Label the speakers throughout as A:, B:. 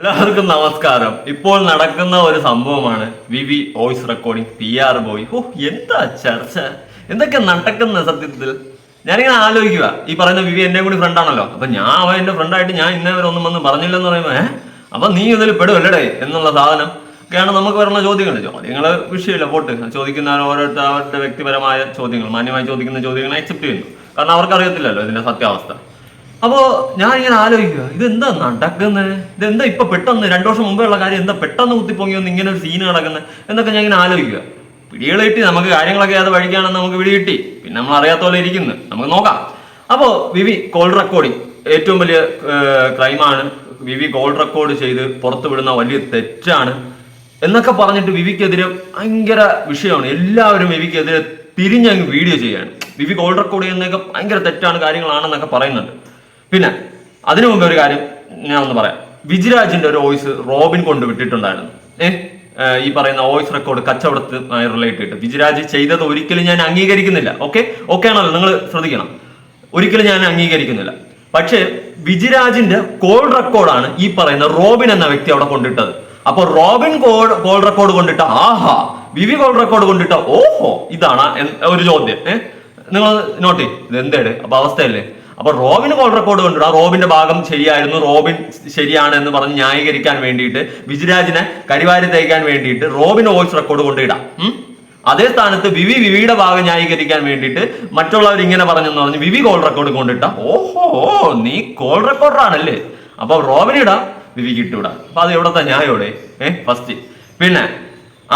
A: എല്ലാവർക്കും നമസ്കാരം. ഇപ്പോൾ നടക്കുന്ന ഒരു സംഭവമാണ് V V voice recording P R boy. ഓ എന്താ ചർച്ച? എന്തൊക്കെ നടക്കുന്ന സത്യത്തിൽ? ഞാനിങ്ങനെ ആലോചിക്കുക ഈ പറയുന്ന വിവി എന്റെ കൂടി ഫ്രണ്ട് ആണല്ലോ. അപ്പൊ ഞാൻ അവൻ എന്റെ ഫ്രണ്ടായിട്ട് ഞാൻ ഇന്നേ വരെ ഒന്നും വന്ന് പറഞ്ഞില്ലെന്ന് പറയുമ്പോ ഏഹ് അപ്പൊ നീ ഇതിൽ പെടുമല്ലേ എന്നുള്ള സാധനം ഒക്കെയാണ് നമുക്ക് വരുന്ന ചോദ്യങ്ങൾ. ചോദ്യങ്ങൾ വിഷയമില്ല പോട്ട്. ചോദിക്കുന്ന ഓരോരുത്തർ അവരുടെ വ്യക്തിപരമായ ചോദ്യങ്ങൾ മാന്യമായി ചോദിക്കുന്ന ചോദ്യങ്ങൾ അക്സെപ്റ്റ് ചെയ്യുന്നു. കാരണം അവർക്ക് അറിയത്തില്ലല്ലോ ഇതിന്റെ സത്യാവസ്ഥ. അപ്പോ ഞാൻ ഇങ്ങനെ ആലോചിക്കുക ഇത് എന്താ നടക്കുന്നത് എന്താ ഇപ്പൊ പെട്ടെന്ന്? രണ്ടു വർഷം മുമ്പേ ഉള്ള കാര്യം എന്താ പെട്ടെന്ന് കുത്തിപ്പൊങ്ങി വന്ന് ഇങ്ങനെ ഒരു സീന് നടക്കുന്നത് എന്നൊക്കെ ഞാൻ ഇങ്ങനെ ആലോചിക്കുക. പിടികൾ കിട്ടി നമുക്ക് കാര്യങ്ങളൊക്കെ അത് വഴിക്കാണെന്ന് നമുക്ക് പിടി കിട്ടി. പിന്നെ നമ്മൾ അറിയാത്ത പോലെ ഇരിക്കുന്നു. നമുക്ക് നോക്കാം. അപ്പോ വിവി കോൾ റെക്കോർഡിംഗ് ഏറ്റവും വലിയ ക്രൈമാണ് വിവി കോൾ റെക്കോർഡ് ചെയ്ത് പുറത്തു വിടുന്ന വലിയ തെറ്റാണ്. എന്നൊക്കെ പറഞ്ഞിട്ട് വിവിക്കെതിരെ ഭയങ്കര വിഷയമാണ്. എല്ലാവരും വിവിക്കെതിരെ തിരിഞ്ഞങ്ങ് വീഡിയോ ചെയ്യാണ് വിവി കോൾ റെക്കോർഡ് ചെയ്യുന്നതൊക്കെ ഭയങ്കര തെറ്റാണ് കാര്യങ്ങളാണെന്നൊക്കെ പറയുന്നുണ്ട്. പിന്നെ അതിനു മുമ്പേ ഒരു കാര്യം ഞാൻ ഒന്ന് പറയാം. വിജിരാജിന്റെ ഒരു വോയിസ് റോബിൻ കൊണ്ട് വിട്ടിട്ടുണ്ടായിരുന്നു. ഈ പറയുന്ന വോയിസ് റെക്കോർഡ് കച്ചവടത്തുമായി റിലേറ്റഡ് വിജിരാജ് ചെയ്തത് ഒരിക്കലും ഞാൻ അംഗീകരിക്കുന്നില്ല. ഓക്കെ? ഓക്കെ ആണല്ലോ നിങ്ങൾ ശ്രദ്ധിക്കണം. ഒരിക്കലും ഞാൻ അംഗീകരിക്കുന്നില്ല. പക്ഷേ വിജിരാജിന്റെ കോൾ റെക്കോർഡാണ് ഈ പറയുന്ന റോബിൻ എന്ന വ്യക്തി അവിടെ കൊണ്ടിട്ടത്. അപ്പൊ റോബിൻ കോൾ കോൾ റെക്കോർഡ് കൊണ്ടിട്ട ആഹാ വിവി കോൾ റെക്കോർഡ് കൊണ്ടിട്ട ഓഹോ ഇതാണ് ഒരു ചോദ്യം. ഏഹ് നിങ്ങൾ നോട്ട് ഇത് എന്തേട് അപ്പൊ അവസ്ഥയല്ലേ? അപ്പൊ റോബിന് കോൾ റെക്കോർഡ് കൊണ്ടിടാം റോബിന്റെ ഭാഗം ശരിയായിരുന്നു. റോബിൻ ശരിയാണ് എന്ന് പറഞ്ഞ് ന്യായീകരിക്കാൻ വേണ്ടിയിട്ട് വിജിരാജിനെ കരിവാരി തേക്കാൻ വേണ്ടിയിട്ട് റോബിന് വോയിസ് റെക്കോർഡ് കൊണ്ടിടാം? അതേ സ്ഥാനത്ത് വിവി വിവിയുടെ ഭാഗം ന്യായീകരിക്കാൻ വേണ്ടിയിട്ട് മറ്റുള്ളവർ ഇങ്ങനെ പറഞ്ഞെന്ന് പറഞ്ഞ് വിവി കോൾ റെക്കോർഡ് കൊണ്ടിട്ട ഓഹോ നീ കോൾ റെക്കോർഡറാണല്ലേ അപ്പൊ റോബിനിടാം വിവിക്ക് ഇട്ടുവിടാം അപ്പൊ അത് എവിടത്തെ ന്യായോടെ? ഏ ഫസ്റ്റ് പിന്നെ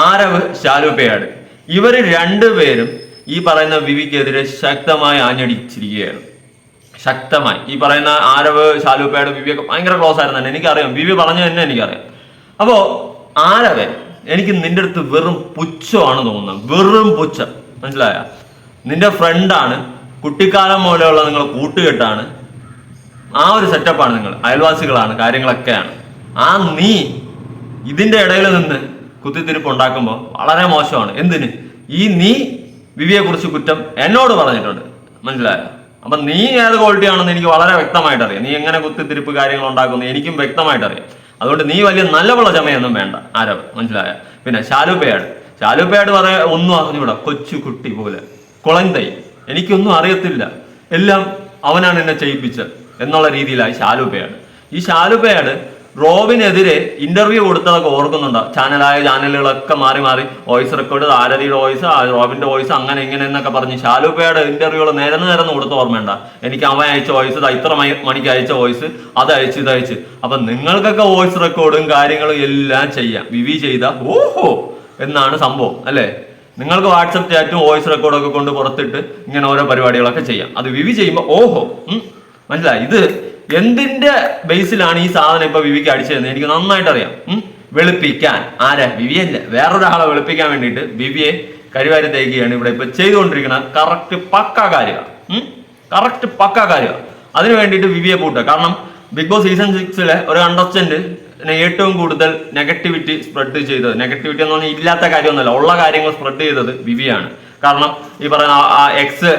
A: ആരവ് ശാലുപേയാട് ഇവർ രണ്ടുപേരും ഈ പറയുന്ന വിവിക്കെതിരെ ശക്തമായി ആഞ്ഞടിച്ചിരിക്കുകയാണ്. ശക്തമായി. ഈ പറയുന്ന ആരവ് ശാലുപ്പയുടെ വിവിയൊക്കെ ഭയങ്കര ക്ലോസ് ആയിരുന്നു തന്നെ. എനിക്കറിയാം. ബിബി പറഞ്ഞു തന്നെ എനിക്കറിയാം. അപ്പോ ആരവ് എനിക്ക് നിന്റെ അടുത്ത് വെറും പുച്ഛമാണ് തോന്നുന്നത് വെറും പുച്ഛം. മനസ്സിലായ? നിന്റെ ഫ്രണ്ടാണ് കുട്ടിക്കാലം മൂലമുള്ള നിങ്ങൾ കൂട്ടുകെട്ടാണ്. ആ ഒരു സെറ്റപ്പാണ് നിങ്ങൾ. അയൽവാസികളാണ് കാര്യങ്ങളൊക്കെയാണ്. ആ നീ ഇതിന്റെ ഇടയിൽ നിന്ന് കുത്തിത്തിരിപ്പ് ഉണ്ടാക്കുമ്പോൾ വളരെ മോശമാണ്. എന്തിന്? ഈ നീ വിവിയെ കുറിച്ച് കുറ്റം എന്നോട് പറഞ്ഞിട്ടുണ്ട്. മനസ്സിലായോ? അപ്പൊ നീ ഏത് ക്വാളിറ്റി ആണെന്ന് എനിക്ക് വളരെ വ്യക്തമായിട്ട് അറിയാം നീ എങ്ങനെ കുത്തിത്തിരിപ്പ് കാര്യങ്ങൾ ഉണ്ടാക്കുന്നു എനിക്കും വ്യക്തമായിട്ട് അറിയാം അതുകൊണ്ട് നീ വലിയ നല്ലവള ചമയൊന്നും വേണ്ട. ആരവ് മനസ്സിലായ? പിന്നെ ശാലുപ്പയാട്. ശാലുപ്പയാട് പറയാ ഒന്നും അറിഞ്ഞൂടാ കൊച്ചു കുട്ടി പോലെ. കുളന്തൈ. എനിക്കൊന്നും അറിയത്തില്ല. എല്ലാം അവനാണ് എന്നെ ചെയ്യിപ്പിച്ചത് എന്നുള്ള രീതിയിലായി ശാലുപ്പയാട്. ഈ ശാലുപ്പയാട് റോബിനെതിരെ ഇന്റർവ്യൂ കൊടുത്തതൊക്കെ ഓർക്കുന്നുണ്ടോ? ചാനലായ ചാനലുകളൊക്കെ മാറി മാറി വോയിസ് റെക്കോർഡ് ആരതിയുടെ വോയിസ് റോബിന്റെ വോയിസ് അങ്ങനെ ഇങ്ങനെ എന്നൊക്കെ പറഞ്ഞ് ശാലുപ്പയുടെ ഇന്റർവ്യൂകൾ നിരന്ന് നിരന്ന് കൊടുത്ത ഓർമ്മയുണ്ട? എനിക്ക് അവൻ അയച്ച വോയിസ് ഇത്ര മണി- മണിക്ക് അയച്ച വോയിസ് അത് അയച്ച് ഇത് അയച്ച്. അപ്പൊ നിങ്ങൾക്കൊക്കെ വോയിസ് റെക്കോർഡും കാര്യങ്ങളും എല്ലാം ചെയ്യാം. വിവി ചെയ്ത ഓഹോ എന്നാണ് സംഭവം അല്ലേ? നിങ്ങൾക്ക് വാട്സപ്പ് ചാറ്റും വോയിസ് റെക്കോർഡൊക്കെ കൊണ്ട് പുറത്തിട്ട് ഇങ്ങനെ ഓരോ പരിപാടികളൊക്കെ ചെയ്യാം. അത് വിവി ചെയ്യുമ്പോൾ ഓഹോ മനസ്സിലായി? ഇത് എന്തിന്റെ ബേസിലാണ് ഈ സാധനം ഇപ്പൊ വിവിക്ക് അടിച്ചതെന്ന് എനിക്ക് നന്നായിട്ട് അറിയാം വെളുപ്പിക്കാൻ. ആരാ? വിവിയല്ല വേറൊരാളെ വെളുപ്പിക്കാൻ വേണ്ടിയിട്ട് വിവിയെ കരിവാരി തേക്കുകയാണ് ഇവിടെ ഇപ്പൊ ചെയ്തുകൊണ്ടിരിക്കുന്ന കറക്റ്റ് പക്ക കാര്യമാണ് കറക്റ്റ് പക്ക കാര്യമാണ് അതിനു വേണ്ടിയിട്ട് വിവിയെ പൂട്ടുക കാരണം ബിഗ് ബോസ് സീസൺ സിക്സിലെ ഒരു കണ്ടസ്റ്റന്റ് ഏറ്റവും കൂടുതൽ നെഗറ്റിവിറ്റി സ്പ്രെഡ് ചെയ്തത്. നെഗറ്റിവിറ്റി എന്ന് പറഞ്ഞാൽ ഇല്ലാത്ത കാര്യമൊന്നുമല്ല. ഉള്ള കാര്യങ്ങൾ സ്പ്രെഡ് ചെയ്തത് വിവിയാണ്. കാരണം ഈ പറയുന്ന ആ എക്സ്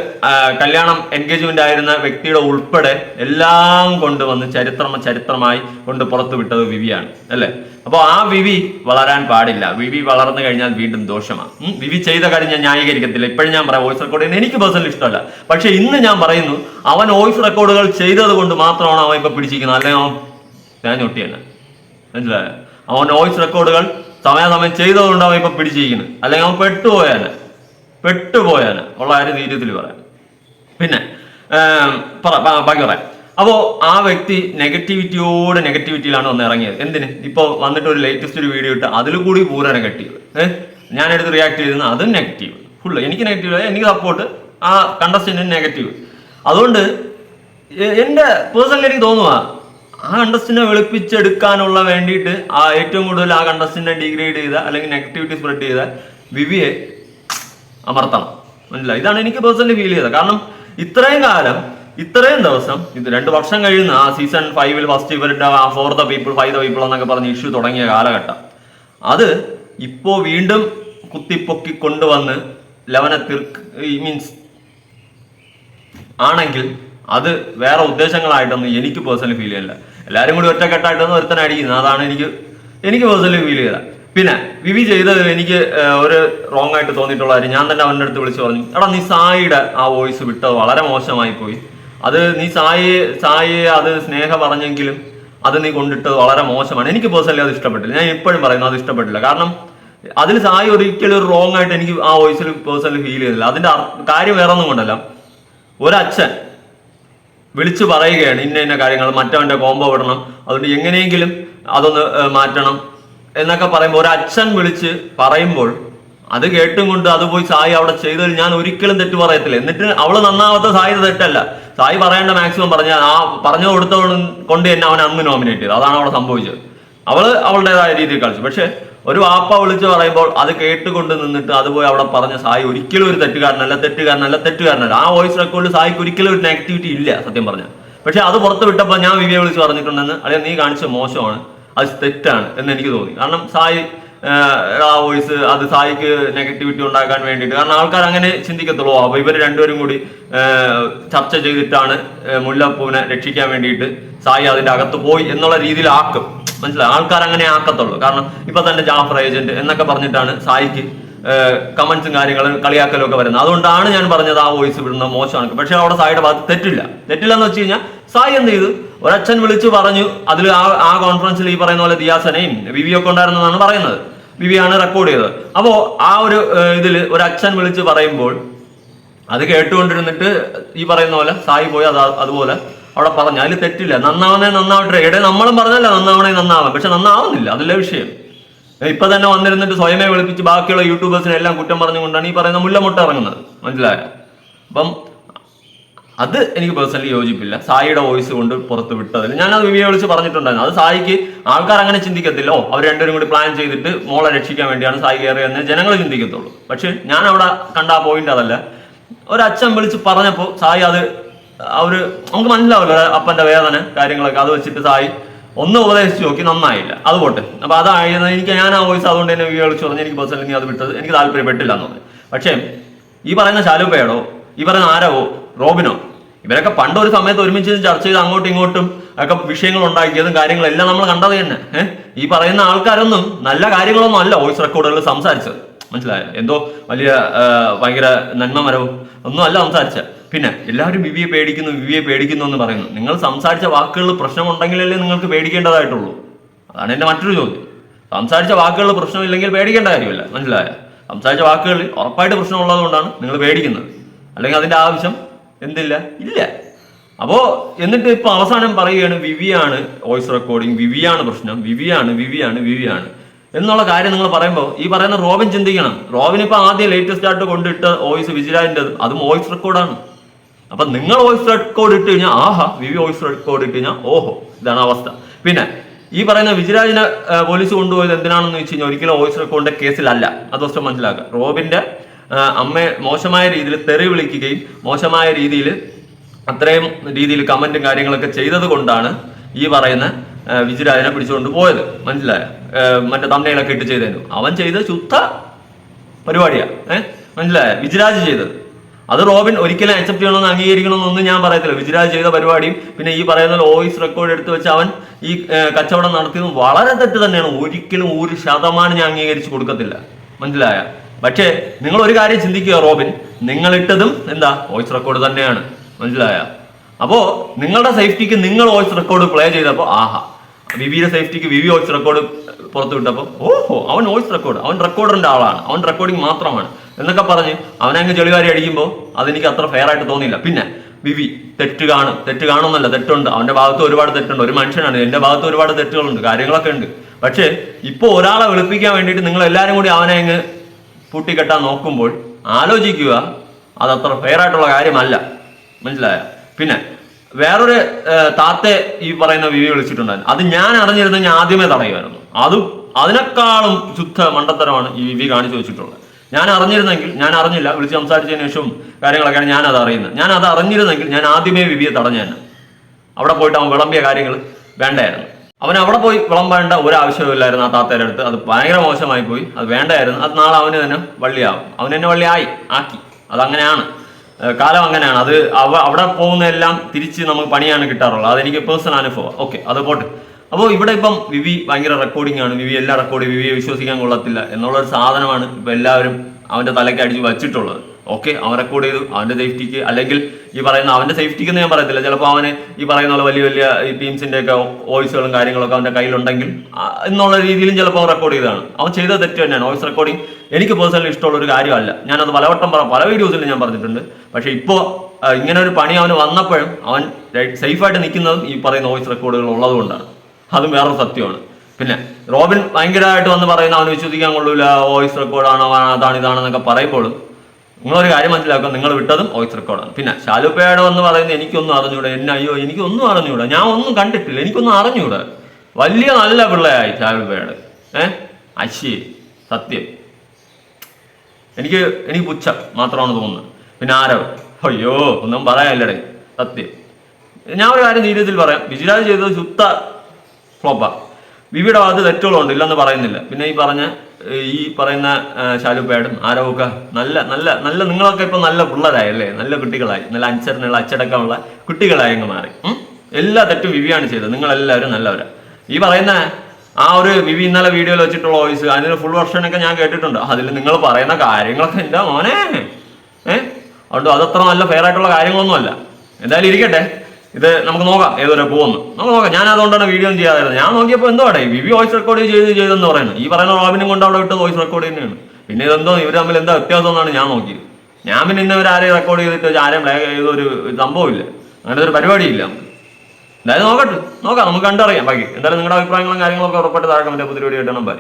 A: കല്യാണം എൻഗേജ്മെന്റ് ആയിരുന്ന വ്യക്തിയുടെ ഉൾപ്പെടെ എല്ലാം കൊണ്ടുവന്ന് ചരിത്രം ചരിത്രമായി കൊണ്ട് പുറത്തു വിട്ടത് വിവിയാണ് അല്ലേ? അപ്പോൾ ആ വിവി വളരാൻ പാടില്ല. വിവി വളർന്നു കഴിഞ്ഞാൽ വീണ്ടും ദോഷമാണ്. വിവി ചെയ്ത കാര്യം ഞാൻ ന്യായീകരിക്കത്തില്ല. ഇപ്പോഴും ഞാൻ പറയാം വോയിസ് റെക്കോർഡ് എനിക്ക് പേഴ്സണൽ ഇഷ്ടമല്ല. പക്ഷെ ഇന്ന് ഞാൻ പറയുന്നു അവൻ വോയിസ് റെക്കോർഡുകൾ ചെയ്തത് കൊണ്ട് മാത്രമാണ് അവൻ ഇപ്പൊ പിടിച്ചിരിക്കുന്നത്. അല്ലെങ്കിൽ അവൻ? ഞാൻ ഞൊട്ടിയല്ല. മനസ്സിലായോ? അവൻ വോയിസ് റെക്കോർഡുകൾ സമയാസമയം ചെയ്തതുകൊണ്ട് അവൻ ഇപ്പൊ പിടിച്ചിരിക്കുന്നത്. അല്ലെങ്കിൽ അവൻ പെട്ടുപോയാന് പെട്ടുപോയാന് ഉള്ള കാര്യം ധീര്യത്തിൽ പറയാം. പിന്നെ ബാക്കി പറയാം. അപ്പോ ആ വ്യക്തി നെഗറ്റിവിറ്റിയോട് നെഗറ്റിവിറ്റിയിലാണ് വന്ന് ഇറങ്ങിയത്. എന്തിന്? ഇപ്പൊ വന്നിട്ട് ഒരു ലേറ്റസ്റ്റ് ഒരു വീഡിയോ ഇട്ട് അതിൽ കൂടി പൂര നെഗറ്റീവ് എടുത്ത് റിയാക്ട് ചെയ്തിരുന്ന അതും നെഗറ്റീവ് ഫുള്ള് എനിക്ക് നെഗറ്റീവ് എനിക്ക് സപ്പോർട്ട് ആ കണ്ടസ്റ്റന്റിന് നെഗറ്റീവ് അതുകൊണ്ട് എന്റെ പേഴ്സണലി എനിക്ക് തോന്നുക ആ കണ്ടസ്റ്റിനെ വെളുപ്പിച്ചെടുക്കാനുള്ള വേണ്ടിയിട്ട് ആ ഏറ്റവും കൂടുതൽ ആ കണ്ടസ്റ്റിനെ ഡിഗ്രേഡ് ചെയ്ത അല്ലെങ്കിൽ നെഗറ്റിവിറ്റി സ്പ്രെഡ് ചെയ്ത വിവിയെ അമർത്തണം. മനസ്സിലായി? ഇതാണ് എനിക്ക് പേഴ്സണലി ഫീൽ ചെയ്തത്. കാരണം ഇത്രയും കാലം ഇത്രയും ദിവസം ഇത് രണ്ട് വർഷം കഴിയുന്ന ആ സീസൺ ഫൈവിൽ ഫസ്റ്റ് ഇവരുടെ four the people five the people എന്നൊക്കെ പറഞ്ഞ് ഇഷ്യൂ തുടങ്ങിയ കാലഘട്ടം. അത് ഇപ്പോ വീണ്ടും കുത്തിപ്പൊക്കി കൊണ്ടുവന്ന് ലവനെ തീർക്ക് മീൻസ് ആണെങ്കിൽ അത് വേറെ ഉദ്ദേശങ്ങളായിട്ടൊന്നും എനിക്ക് പേഴ്സണലി ഫീൽ ചെയ്യില്ല എല്ലാവരും കൂടി ഒറ്റക്കെട്ടായിട്ടൊന്നും ഒരുത്തനടിക്കുന്നത് അതാണ് എനിക്ക് എനിക്ക് പേഴ്സണലി ഫീൽ ചെയ്ത പിന്നെ വിവി ചെയ്തതിൽ എനിക്ക് ഒരു റോങ് ആയിട്ട് തോന്നിയിട്ടുള്ള കാര്യം ഞാൻ തന്നെ അവന്റെ അടുത്ത് വിളിച്ചു പറഞ്ഞു എടാ നീ സായിയുടെ ആ വോയിസ് വിട്ടത് വളരെ മോശമായി പോയി. അത് നീ സായി സായി അത് സ്നേഹ പറഞ്ഞെങ്കിലും അത് നീ കൊണ്ടിട്ടത് വളരെ മോശമാണ്. എനിക്ക് പേഴ്സണലി അത് ഇഷ്ടപ്പെട്ടില്ല. ഞാൻ ഇപ്പോഴും പറയുന്നു അത് ഇഷ്ടപ്പെട്ടില്ല. കാരണം അതിൽ സായി ഒരിക്കലും ഒരു റോങ് ആയിട്ട് എനിക്ക് ആ വോയിസിൽ പേഴ്സണലി ഫീൽ ചെയ്തില്ല. അതിന്റെ കാര്യം വേറെ ഒന്നും കൊണ്ടല്ല. ഒരച്ഛൻ വിളിച്ചു പറയുകയാണ് ഇന്ന ഇന്ന കാര്യങ്ങൾ മറ്റവന്റെ കോംബോ വിടണം. അതുകൊണ്ട് എങ്ങനെയെങ്കിലും അതൊന്ന് മാറ്റണം. എന്നൊക്കെ പറയുമ്പോൾ ഒരു അച്ഛൻ വിളിച്ച് പറയുമ്പോൾ അത് കേട്ടും കൊണ്ട് അത് പോയി സായി അവിടെ ചെയ്തതിൽ ഞാൻ ഒരിക്കലും തെറ്റ് പറയത്തില്ല. എന്നിട്ട് അവൾ നന്നാവാത്ത സായി തെറ്റല്ല. സായി പറയേണ്ട മാക്സിമം പറഞ്ഞ ആ പറഞ്ഞു കൊടുത്തവൾ കൊണ്ട് തന്നെ അവൻ അന്ന് നോമിനേറ്റ് ചെയ്തു. അതാണ് അവിടെ സംഭവിച്ചത്. അവൾ അവളുടേതായ രീതിയിൽ കളിച്ചു. പക്ഷെ ഒരു വാപ്പ വിളിച്ച് പറയുമ്പോൾ അത് കേട്ടുകൊണ്ട് നിന്നിട്ട് അത് പോയി അവിടെ പറഞ്ഞ സായി ഒരിക്കലും ഒരു തെറ്റുകാരനല്ല തെറ്റുകാരനല്ല തെറ്റുകാരനല്ല. ആ വോയിസ് റെക്കോർഡിൽ സായിക്ക് ഒരിക്കലും ഒരു നെഗറ്റിവിറ്റി ഇല്ല സത്യം പറഞ്ഞ. പക്ഷെ അത് പുറത്ത് വിട്ടപ്പോൾ ഞാൻ വിവിയെ വിളിച്ച് പറഞ്ഞിട്ടുണ്ടെന്ന്. അല്ലെങ്കിൽ നീ കാണിച്ച മോശമാണ്. അത് തെറ്റാണ് എന്ന് എനിക്ക് തോന്നി. കാരണം സായി ആ വോയിസ് അത് സായിക്ക് നെഗറ്റിവിറ്റി ഉണ്ടാക്കാൻ വേണ്ടിയിട്ട്. കാരണം ആൾക്കാർ അങ്ങനെ ചിന്തിക്കത്തുള്ളൂ. അപ്പൊ ഇവർ രണ്ടുപേരും കൂടി ചർച്ച ചെയ്തിട്ടാണ് മുല്ലപ്പൂവിനെ രക്ഷിക്കാൻ വേണ്ടിയിട്ട് സായി അതിന്റെ അകത്ത് പോയി എന്നുള്ള രീതിയിൽ ആക്കും മനസ്സിലായി? ആൾക്കാർ അങ്ങനെ ആക്കത്തുള്ളൂ. കാരണം ഇപ്പൊ തന്നെ ജാഫർ ഏജന്റ് എന്നൊക്കെ പറഞ്ഞിട്ടാണ് സായിക്ക് കമന്റ്സും കാര്യങ്ങളും കളിയാക്കലും ഒക്കെ വരുന്നത്. അതുകൊണ്ടാണ് ഞാൻ പറഞ്ഞത് ആ വോയിസ് വിടുന്ന മോശമാണ്. പക്ഷെ അവിടെ സായിയുടെ ഭാഗത്ത് തെറ്റില്ല. തെറ്റില്ല എന്ന് വെച്ച് കഴിഞ്ഞാൽ സായി എന്ത് ചെയ്തു? ഒരച്ഛൻ വിളിച്ചു പറഞ്ഞു അതിൽ ആ ആ കോൺഫറൻസിൽ ഈ പറയുന്ന പോലെ ദിയാസനയും വിവിയൊക്കെ ഉണ്ടായിരുന്നതാണ് പറയുന്നത്. വിവിയാണ് റെക്കോർഡ് ചെയ്തത്. അപ്പോ ആ ഒരു ഇതിൽ ഒരു അച്ഛൻ വിളിച്ച് പറയുമ്പോൾ അത് കേട്ടുകൊണ്ടിരുന്നിട്ട് ഈ പറയുന്ന പോലെ സായി പോയി അത് അതുപോലെ അവിടെ പറഞ്ഞു. അതിൽ തെറ്റില്ല. നന്നാവണേ നന്നാവട്ടെ. എടെ നമ്മളും പറഞ്ഞല്ല നന്നാവണേ നന്നാവാം പക്ഷെ നന്നാവുന്നില്ല. അതല്ല വിഷയം. ഇപ്പൊ തന്നെ വന്നിരുന്നിട്ട് സ്വയമേ വിളിപ്പിച്ച് ബാക്കിയുള്ള യൂട്യൂബേഴ്സിനെ എല്ലാം കുറ്റം പറഞ്ഞുകൊണ്ടാണ് ഈ പറയുന്ന മുല്ലമുട്ട ഇറങ്ങുന്നത്. മനസ്സിലായോ? അപ്പം അത് എനിക്ക് പേഴ്സണലി യോജിപ്പില്ല. സായിയുടെ വോയിസ് കൊണ്ട് പുറത്ത് വിട്ടതിൽ ഞാൻ അത് വിവിയെ വിളിച്ച് പറഞ്ഞിട്ടുണ്ടായിരുന്നു. അത് സായിക്ക് ആൾക്കാർ അങ്ങനെ ചിന്തിക്കത്തില്ലോ അവർ രണ്ടുപേരും കൂടി പ്ലാൻ ചെയ്തിട്ട് മോളെ രക്ഷിക്കാൻ വേണ്ടിയാണ് സായി കയറിയതെന്ന് ജനങ്ങൾ ചിന്തിക്കത്തുള്ളൂ. പക്ഷെ ഞാൻ അവിടെ കണ്ട ആ പോയിന്റ് അതല്ല. ഒരച്ഛൻ വിളിച്ച് പറഞ്ഞപ്പോൾ സായി അത് അവർ നമുക്ക് മനസ്സിലാവില്ല അപ്പന്റെ വേദന കാര്യങ്ങളൊക്കെ. അത് വെച്ചിട്ട് സായി ഒന്ന് ഉപദേശിച്ച് നോക്കി നന്നായില്ല. അത് പോട്ടെ. അപ്പൊ അതായത് എനിക്ക് ഞാൻ ആ വോയിസ് അതുകൊണ്ട് തന്നെ വിളിച്ച് പറഞ്ഞു. എനിക്ക് പേഴ്സണലി അത് വിട്ടത് എനിക്ക് താല്പര്യപ്പെട്ടില്ല എന്ന് പറഞ്ഞു. പക്ഷേ ഈ പറയുന്ന ശാലുപ്പയോടോ ഈ പറയുന്ന ആരവോ റോബിനോ ഇവരൊക്കെ പണ്ട് ഒരു സമയത്ത് ഒരുമിച്ച് ചർച്ച ചെയ്ത് അങ്ങോട്ടും ഇങ്ങോട്ടും ഒക്കെ വിഷയങ്ങൾ ഉണ്ടാക്കിയതും കാര്യങ്ങളെല്ലാം നമ്മൾ കണ്ടത് തന്നെ. ഈ പറയുന്ന ആൾക്കാരൊന്നും നല്ല കാര്യങ്ങളൊന്നും അല്ല വോയിസ് റെക്കോർഡുകളിൽ സംസാരിച്ചത്. മനസ്സിലായോ? എന്തോ വലിയ ഭയങ്കര നന്മമരവും ഒന്നും അല്ല സംസാരിച്ച പിന്നെ എല്ലാവരും വിവിയെ പേടിക്കുന്നു വിവിയെ പേടിക്കുന്നു എന്ന് പറയുന്നു. നിങ്ങൾ സംസാരിച്ച വാക്കുകളിൽ പ്രശ്നമുണ്ടെങ്കിലല്ലേ നിങ്ങൾക്ക് പേടിക്കേണ്ടതായിട്ടുള്ളൂ. അതാണ് എന്റെ മറ്റൊരു ചോദ്യം. സംസാരിച്ച വാക്കുകളിൽ പ്രശ്നമില്ലെങ്കിൽ പേടിക്കേണ്ട കാര്യമില്ല. മനസ്സിലായ? സംസാരിച്ച വാക്കുകളിൽ ഉറപ്പായിട്ട് പ്രശ്നമുള്ളത് കൊണ്ടാണ് നിങ്ങൾ പേടിക്കുന്നത്. അല്ലെങ്കിൽ അതിന്റെ ആവശ്യം എന്തില്ല? ഇല്ല. അപ്പോ എന്നിട്ട് ഇപ്പൊ അവസാനം പറയുകയാണ് വിവിയാണ് വോയിസ് റെക്കോർഡിംഗ് വിവിയാണ് പ്രശ്നം വിവിയാണ് വിവിയാണ് വിവിയാണ്. എന്നുള്ള കാര്യം നിങ്ങൾ പറയുമ്പോൾ ഈ പറയുന്ന റോബിൻ ചിന്തിക്കണം. റോബിൻ ഇപ്പൊ ആദ്യം ലേറ്റസ്റ്റ് ആയിട്ട് കൊണ്ടിട്ട് വോയിസ് വിജിലാൻഡ് അതും വോയിസ് റെക്കോർഡാണ് അപ്പൊ നിങ്ങൾ വോയിസ് റെക്കോർഡ് ഇട്ട് കഴിഞ്ഞാൽ ആഹാ വിവി വോയിസ് റെക്കോർഡ് ഇട്ട് കഴിഞ്ഞാൽ ഓഹോ ഇതാണ് അവസ്ഥ. പിന്നെ ഈ പറയുന്ന വിജിരാജിനെ പോലീസ് കൊണ്ടുപോയത് എന്തിനാണെന്ന് വെച്ച് കഴിഞ്ഞാൽ ഒരിക്കലും വോയിസ് റെക്കോർഡിന്റെ കേസിലല്ല. അത് ദിവസം മനസ്സിലാക്കുക. റോബിന്റെ അമ്മയെ മോശമായ രീതിയിൽ തെറി വിളിക്കുകയും മോശമായ രീതിയിൽ അത്രയും രീതിയിൽ കമന്റും കാര്യങ്ങളൊക്കെ ചെയ്തത് കൊണ്ടാണ് ഈ പറയുന്ന വിജുരാജനെ പിടിച്ചുകൊണ്ട് പോയത്. മനസ്സിലായ? മറ്റേ തമ്മയിലൊക്കെ ഇട്ട് ചെയ്തേനു. അവൻ ചെയ്ത ശുദ്ധ പരിപാടിയാ. ഏഹ് മനസ്സിലായ? വിജുരാജ് ചെയ്തത്. അത് റോബിൻ ഒരിക്കലും അക്സെപ്റ്റ് ചെയ്യണമെന്ന് അംഗീകരിക്കണമെന്നൊന്നും ഞാൻ പറയത്തില്ല. വിജുരാജ് ചെയ്ത പരിപാടിയും പിന്നെ ഈ പറയുന്ന വോയിസ് റെക്കോർഡ് എടുത്ത് വെച്ച് അവൻ ഈ കച്ചവടം നടത്തിയത് വളരെ തെറ്റ് തന്നെയാണ്. ഒരിക്കലും ഒരു ശതമാനം ഞാൻ അംഗീകരിച്ചു കൊടുക്കത്തില്ല. മനസ്സിലായ? പക്ഷേ നിങ്ങൾ ഒരു കാര്യം ചിന്തിക്കുക റോബിൻ. നിങ്ങൾ ഇട്ടതും എന്താ വോയിസ് റെക്കോർഡ് തന്നെയാണ്. മനസ്സിലായ? അപ്പോ നിങ്ങളുടെ സേഫ്റ്റിക്ക് നിങ്ങൾ വോയിസ് റെക്കോർഡ് പ്ലേ ചെയ്തപ്പോൾ ആഹാ. വിവിയുടെ സേഫ്റ്റിക്ക് വിവി വോയിസ് റെക്കോർഡ് പുറത്തു വിട്ടപ്പോൾ ഓഹോ അവൻ വോയിസ് റെക്കോർഡ് അവൻ റെക്കോർഡറിന്റെ ആളാണ് അവൻ റെക്കോർഡിംഗ് മാത്രമാണ്. എന്നൊക്കെ പറഞ്ഞ് അവനങ്ങ് ചെളിവാരി അടിക്കുമ്പോൾ അതെനിക്ക് അത്ര ഫെയർ ആയിട്ട് തോന്നിയില്ല. പിന്നെ വിവി തെറ്റ് കാണും. തെറ്റ് കാണുമെന്നല്ല തെറ്റുണ്ട്. അവന്റെ ഭാഗത്ത് ഒരുപാട് തെറ്റുണ്ട്. ഒരു മനുഷ്യനാണ്. എന്റെ ഭാഗത്ത് ഒരുപാട് തെറ്റുകളുണ്ട്. കാര്യങ്ങളൊക്കെ ഉണ്ട്. പക്ഷേ ഇപ്പോൾ ഒരാളെ വെളുപ്പിക്കാൻ വേണ്ടിയിട്ട് നിങ്ങൾ എല്ലാവരും കൂടി അവനെ അങ്ങ് പൂട്ടിക്കെട്ടാൻ നോക്കുമ്പോൾ ആലോചിക്കുക അതത്ര ഫെയർ ആയിട്ടുള്ള കാര്യമല്ല. മനസ്സിലായ? പിന്നെ വേറൊരു താത്തെ ഈ പറയുന്ന വിവി വിളിച്ചിട്ടുണ്ടായിരുന്നു. അത് ഞാൻ അറിഞ്ഞിരുന്ന ഞാൻ ആദ്യമേ തടയുമായിരുന്നു. അതും അതിനേക്കാളും ശുദ്ധ മണ്ടത്തരമാണ് ഈ വിവി കാണിച്ചു വെച്ചിട്ടുള്ളത്. ഞാൻ അറിഞ്ഞിരുന്നെങ്കിൽ ഞാൻ അറിഞ്ഞില്ല വിളിച്ച് സംസാരിച്ചതിന് ശേഷവും കാര്യങ്ങളൊക്കെയാണ് ഞാൻ അത് അറിയുന്നത്. ഞാൻ അത് അറിഞ്ഞിരുന്നെങ്കിൽ ഞാൻ ആദ്യമേ വിവിയെ തടഞ്ഞു അവിടെ പോയിട്ട് അവൻ വിളമ്പിയ കാര്യങ്ങൾ വേണ്ടായിരുന്നു. അവൻ അവിടെ പോയി വിളമ്പേണ്ട ഒരു ആവശ്യമില്ലായിരുന്നു ആ താത്തയുടെ അടുത്ത്. അത് ഭയങ്കര മോശമായി പോയി. അത് വേണ്ടായിരുന്നു. അത് നാളെ അവന് തന്നെ വള്ളിയാവും. അവൻ തന്നെ വള്ളിയായി. ആക്കി. അതങ്ങനെയാണ്. കാലം അങ്ങനെയാണ്. അത് അവ അവിടെ പോകുന്ന എല്ലാം തിരിച്ച് നമുക്ക് പണിയാണ് കിട്ടാറുള്ളത്. അതെനിക്ക് പേഴ്സണൽ അനുഭവം. ഓക്കെ അത് പോട്ടെ. അപ്പോൾ ഇവിടെ ഇപ്പം വിവി ഭയങ്കര റെക്കോർഡിംഗ് ആണ്. വിവി എല്ലാ റെക്കോർഡ് വിവിയെ വിശ്വസിക്കാൻ കൊള്ളത്തില്ല. എന്നുള്ള ഒരു സാധനമാണ് ഇപ്പം എല്ലാവരും അവന്റെ തലയ്ക്ക് അടിച്ച് വച്ചിട്ടുള്ളത്. ഓക്കെ അവൻ കൂടെ ചെയ്തു അവന്റെ സേഫ്റ്റിക്ക് അല്ലെങ്കിൽ ഈ പറയുന്ന അവന്റെ സേഫ്റ്റിക്ക് ഞാൻ പറയത്തില്ല. ചിലപ്പോൾ അവന് ഈ പറയുന്ന വലിയ വലിയ ഈ ടീംസിന്റെ ഒക്കെ വോയിസുകളും കാര്യങ്ങളൊക്കെ അവന്റെ കയ്യിലുണ്ടെങ്കിൽ എന്നുള്ള രീതിയിലും ചിലപ്പോൾ അവൻ റെക്കോർഡ് ചെയ്തതാണ്. അവൻ ചെയ്ത തെറ്റ് തന്നെയാണ്. വോയിസ് റെക്കോർഡിംഗ് എനിക്ക് പേഴ്സണലി ഇഷ്ടമുള്ള ഒരു കാര്യമല്ല. ഞാനത് പലവട്ടം പറ പല വീഡിയോസിലും ഞാൻ പറഞ്ഞിട്ടുണ്ട്. പക്ഷേ ഇപ്പോൾ ഇങ്ങനെ ഒരു പണി അവന് വന്നപ്പോഴും അവൻ സേഫായിട്ട് നിൽക്കുന്നതും ഈ പറയുന്ന വോയിസ് റെക്കോർഡുകൾ ഉള്ളതുകൊണ്ടാണ് അതും വേറൊരു സത്യമാണ്. പിന്നെ റോബിൻ ഭയങ്കരമായിട്ട് വന്ന് പറയുന്ന അവന് വിശ്വസിക്കാൻ കൊള്ളൂല വോയിസ് റെക്കോർഡാണോ അതാണ് ഇതാണെന്നൊക്കെ പറയുമ്പോഴും നിങ്ങളൊരു കാര്യം മനസ്സിലാക്കുക. നിങ്ങൾ വിട്ടതും വോയിസ് റെക്കോർഡാണ് പിന്നെ ശാലുപ്പയുടെ വന്ന് പറയുന്നത് എനിക്കൊന്നും അറിഞ്ഞൂടാ. എന്നെ അയ്യോ എനിക്കൊന്നും അറിഞ്ഞൂടാ. ഞാൻ ഒന്നും കണ്ടിട്ടില്ല. എനിക്കൊന്നും അറിഞ്ഞൂടാ. വലിയ നല്ല പിള്ളയായി ശാലുപ്പയുടെ. ഏ? അശി സത്യം. എനിക്ക് എനിക്ക് പുച്ഛം മാത്രമാണ് തോന്നുന്നത്. പിന്നെ ആരവ്. അയ്യോ ഒന്നും പറയാനില്ലടേ. സത്യം. ഞാൻ ഒരു കാര്യം ധീരത്തിൽ പറയാം. വിജിരാജ് ചെയ്തത് ശുദ്ധ ഫ്ലോപ്പാണ് വിവിടെ ഭാഗത്ത് തെറ്റുകളുണ്ട്. ഇല്ലെന്ന് പറയുന്നില്ല. പിന്നെ ഈ പറഞ്ഞ ഈ പറയുന്ന ശാലുപ്പേടും ആരവൊക്കെ നല്ല നല്ല നല്ല നിങ്ങളൊക്കെ ഇപ്പൊ നല്ല പിള്ളേരായി അല്ലേ നല്ല കുട്ടികളായി. നല്ല അഞ്ചറിനുള്ള അച്ചടക്കമുള്ള കുട്ടികളായി അങ്ങ് മാറി? എല്ലാ തെറ്റും വിവിയാണ് ചെയ്തത്. നിങ്ങളെല്ലാവരും നല്ലവരാ. ഈ പറയുന്ന ആ ഒരു വിവി ഇന്നലെ വീഡിയോയിൽ വെച്ചിട്ടുള്ള വോയിസ് അതിന് ഫുൾ വെർഷനൊക്കെ ഞാൻ കേട്ടിട്ടുണ്ട്. അതിൽ നിങ്ങൾ പറയുന്ന കാര്യങ്ങളൊക്കെ എന്താ മോനെ? ഏഹ് അതുകൊണ്ട് അതത്ര നല്ല ഫെയർ ആയിട്ടുള്ള കാര്യങ്ങളൊന്നും അല്ല എന്തായാലും ഇരിക്കട്ടെ. ഇത് നമുക്ക് നോക്കാം ഏതുവരെ പോകുന്നു നമുക്ക് നോക്കാം ഞാൻ അതുകൊണ്ടാണ് വീഡിയോ ചെയ്യാതായിരുന്നത്. ഞാൻ നോക്കിയപ്പോൾ എന്തോ അവിടെ വിവി വോയിസ് റെക്കോർഡ് ചെയ്ത് ചെയ്തെന്ന് പറയുന്നത്. ഈ പറയുന്ന റോബിനും കൊണ്ട് അവിടെ വിട്ട് വോയിസ് റെക്കോർഡ് തന്നെയാണ്. പിന്നെ ഇതെന്തോ ഇവർ തമ്മിൽ എന്താ വ്യത്യാസം എന്നാണ് ഞാൻ നോക്കിയത്. ഞാൻ പിന്നെ ഇന്നവർ ആരെയും റെക്കോർഡ് ചെയ്തിട്ട് ആരെയും പ്ലേ ചെയ്തൊരു സംഭവമില്ല. അങ്ങനത്തെ ഒരു പരിപാടിയില്ല എന്തായാലും നോക്കട്ടെ നോക്കാം നമുക്ക് കണ്ടറിയാം. ബാക്കി എന്തായാലും നിങ്ങളുടെ അഭിപ്രായങ്ങളും കാര്യങ്ങളൊക്കെ ഉറപ്പായിട്ട് താഴെ കമന്റ് പുതിയ വീഡിയോ ഇടണം. ബൈ